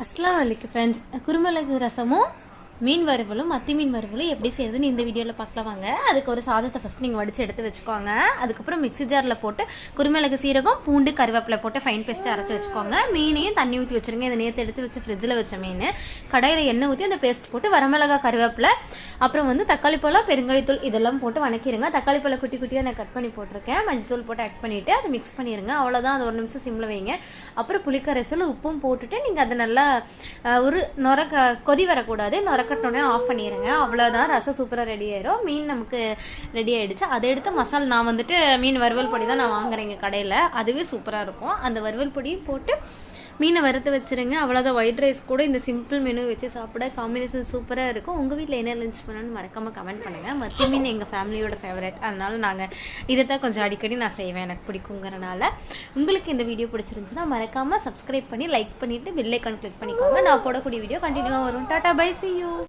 అస్సలం ఫ్రెండ్స్ కురుమలగు రసము மீன் வறுவலும் மத்தி மீன் வறுவலும் எப்படி செய்யறதுன்னு இந்த வீடியோவில் பார்க்கலாம் வாங்க. அதுக்கு ஒரு சாதத்தை ஃபஸ்ட் நீங்கள் வடித்து எடுத்து வச்சுக்கோங்க. அதுக்கப்புறம் மிக்ஸி ஜாரில் போட்டு குருமிளகு சீரகம் பூண்டு கருவேப்பிலை போட்டு ஃபைன் பேஸ்ட்டு அரைச்சி வச்சுக்கோங்க. மீனையும் தண்ணி ஊற்றி வச்சுருங்க. இதை நேற்று எடுத்து வச்சு ஃப்ரிட்ஜில் வச்ச மீன். கடையில் எண்ணெய் ஊற்றி அந்த பேஸ்ட் போட்டு வரமிளகா கருவேப்பிலை அப்புறம் வந்து தக்காளி பழம் பெருங்காயத்தூள் இதெல்லாம் போட்டு வணக்கிடுங்க தக்காளி பழம் குட்டி குட்டியாக நான் கட் பண்ணி போட்டிருக்கேன். மஞ்சள் போட்டு ஆட் பண்ணிவிட்டு அதை மிக்ஸ் பண்ணிடுங்க அவ்வளோதான் அது ஒரு நிமிஷம் சிம்மில் வைங்க. அப்புறம் புளிக்கரைசல் உப்பும் போட்டுட்டு நீங்கள் அதை நல்லா ஒரு நொரக்க கொதி வரக்கூடாது. நொரக்கட்டோடனே ஆஃப் பண்ணிடுங்க அவ்வளோதான் ரசம் சூப்பராக ரெடி ஆயிரும். மீன் நமக்கு ரெடி ஆயிடுச்சு. அதை எடுத்து மசாலா நான் வந்துட்டு மீன் வறுவல் பொடி தான் நான் வாங்குறேன் எங்கள் கடையில். அதுவே சூப்பராக இருக்கும். அந்த வறுவல் பொடியும் போட்டு மீனை வறுத்து வச்சுருங்க. அவ்வளோதான் ஒயிட் ரைஸ் கூட இந்த சிம்பிள் மெனு வச்சு சாப்பிட காம்பினேஷன் சூப்பராக இருக்கும். உங்கள் வீட்டில் என்ன லஞ்ச் பண்ணணும்னு மறக்காமல் கமெண்ட் பண்ணுங்கள் மத்தி மீன் எங்கள் ஃபேமிலியோட ஃபேவரட் அதனால் நாங்கள் இதை தான் கொஞ்சம் அடிக்கடி நான் செய்வேன். எனக்கு பிடிக்குங்கிறனால. உங்களுக்கு இந்த வீடியோ பிடிச்சிருந்துச்சுன்னா மறக்காமல் சப்ஸ்கிரைப் பண்ணி லைக் பண்ணிவிட்டு பெல் கிளிக் பண்ணிக்கோங்க. நான் போடக்கூடிய வீடியோ கண்டினியூவாக வரும். Tata bye C you